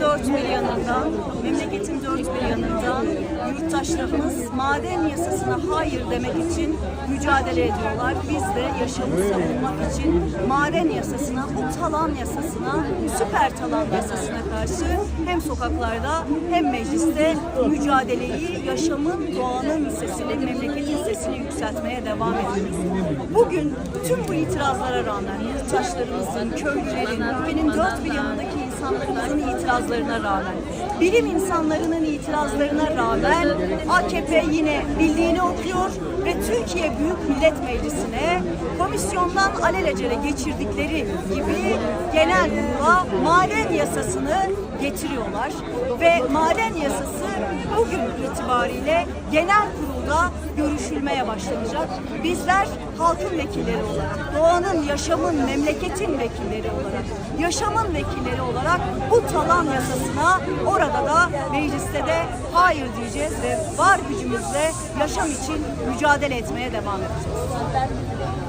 dört bir yanından, memleketin dört bir yanından yurttaşlarımız maden yasasına hayır demek için mücadele ediyorlar. Biz de yaşamı savunmak için maden yasasına, bu talan yasasına, süper talan yasasına karşı hem sokaklarda hem mecliste mücadeleyi yaşamın, doğanın sesini, memleketin sesini yükseltmeye devam ediyoruz. Bugün tüm bu itirazlara rağmen yurttaşlarımızın, köylülerin, ülkenin dört bir yanındaki insanlarımızın itirazlarına rağmen, bilim insanlarının itirazlarına rağmen AKP yine bildiğini okuyor ve Türkiye Büyük Millet Meclisi'ne komisyondan alelacele geçirdikleri gibi genel kurula maden yasasını getiriyorlar ve maden yasası bugün itibariyle genel kurulda görüşülmeye başlanacak. Bizler halkın vekilleri olarak, doğanın, yaşamın, memleketin vekilleri olarak, yaşamın vekilleri olarak bu talan yasasına orada da mecliste de hayır diyeceğiz ve var gücümüzle yaşam için mücadele etmeye devam edeceğiz.